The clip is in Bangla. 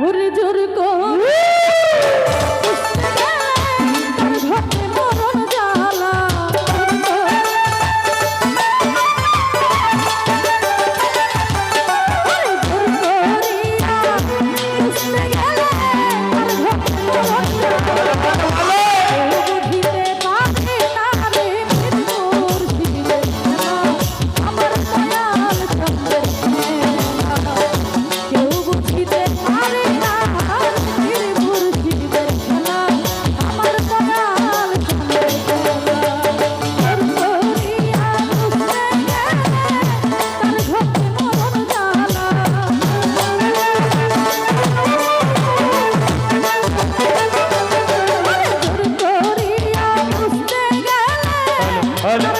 ওরে জোর हर